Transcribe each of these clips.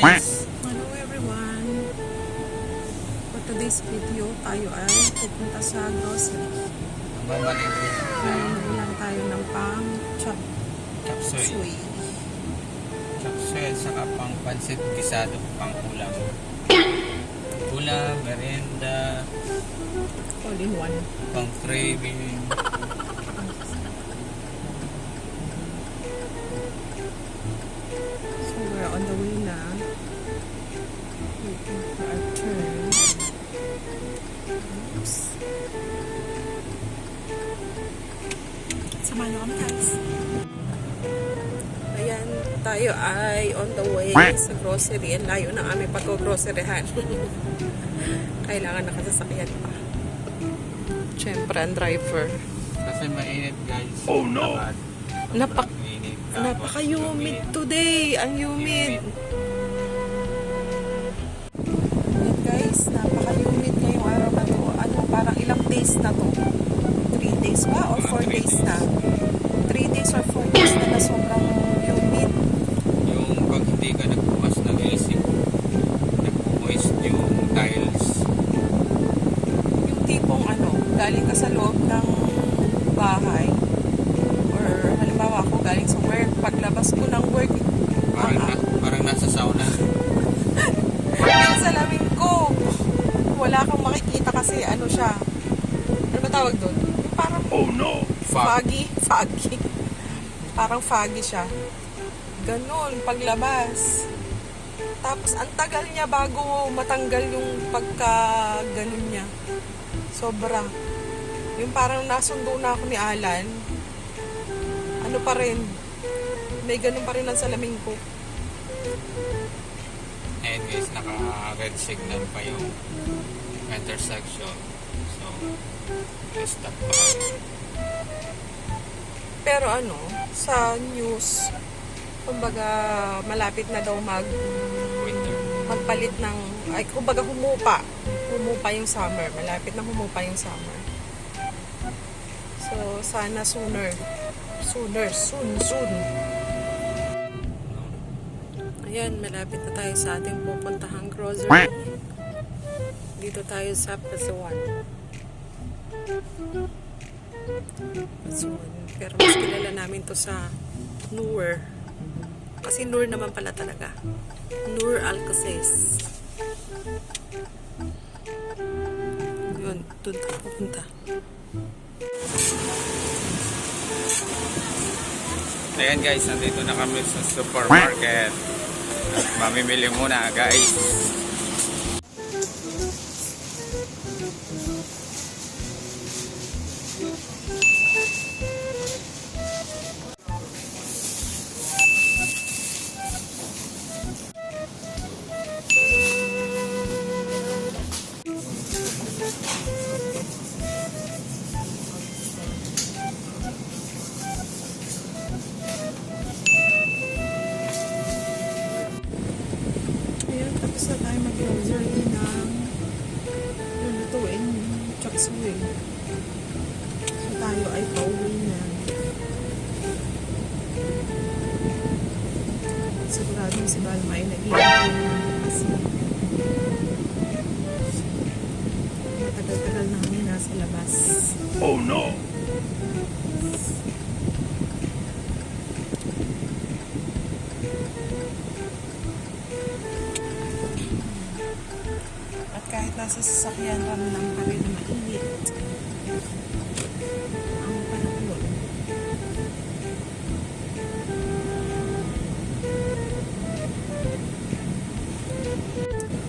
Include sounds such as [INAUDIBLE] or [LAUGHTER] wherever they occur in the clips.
guys! Hello everyone! For today's video, tayo ay pupunta sa grocery. Babalik lang tayo ng pang chop chop suey. Chop suey at saka pang pansit gisado pang ulam. Ulam, merenda. All in one. Pang craving. Samahan niyo kami guys. Ayan, tayo ay on the way sa grocery. Ang layo ng aming pag-groceryhan. [LAUGHS] Kailangan nakasasakyan pa. Siyempre, ang driver. Kasi mainit guys. Oh no! Napak-. Napaka-humid today. Ang humid. Ayan guys, napaka-humid ngayong araw na to. Ano, parang ilang days na to? 3 days ba? Or 4 days na? 3 days or 4 days na na sobrang humid. Yung pag hindi ka nagbukas ng AC, nagpo-moist yung tiles. Yung tipong ano, galing ka sa loob ng bahay. Or halimbawa ako galing sa work. Paglabas ko ng work, Parang, ah, na, parang nasa sauna. yung salamin ko, wala kang makikita kasi ano siya. Ano ba tawag doon? Yung parang Oh no! Fog. foggy, foggy. Parang foggy siya. Ganon, paglabas. Tapos, ang tagal niya bago matanggal yung pagka ganon niya. Sobra. Yung parang nasundo na ako ni Alan. Ano pa rin. May ganon pa rin ang salamin ko. And guys, naka-red signal pa yung intersection. So, pa. Pero ano, sa news, kumbaga malapit na daw mag Winter. magpalit ng, ay kumbaga humupa. Humupa yung summer. Malapit na humupa yung summer. So, sana sooner. Sooner. Soon. Soon. Ayan, malapit na tayo sa ating pupuntahang grocery. Dito tayo sa Pasawan. Pasawan. Pero mas kilala namin to sa Noor. Kasi Noor naman pala talaga. Noor Alcaces. Yun, doon tayo pupunta. Ayan guys, nandito na kami sa supermarket. Mamimili muna guys. Tapos na tayo mag-grocery ng lulutuin chop suey. So tayo ay pauwi na. Sigurado si Balma ay nag-iipon kasi matagal-tagal na kami nasa labas. Oh no! At kahit nasa sasakyan kami lang pa rin mainit. Ang panahon.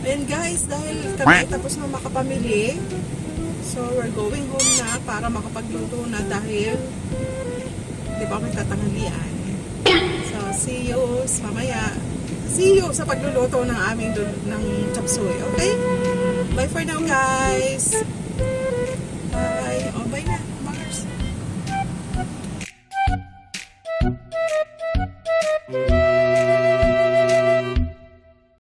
And guys, dahil kami tapos na makapamili, so we're going home na para makapagluto na dahil di ba may tatanghalian. So, see you sa mamaya. See you sa pagluluto ng aming ng chapsuy, okay? Bye for now, guys.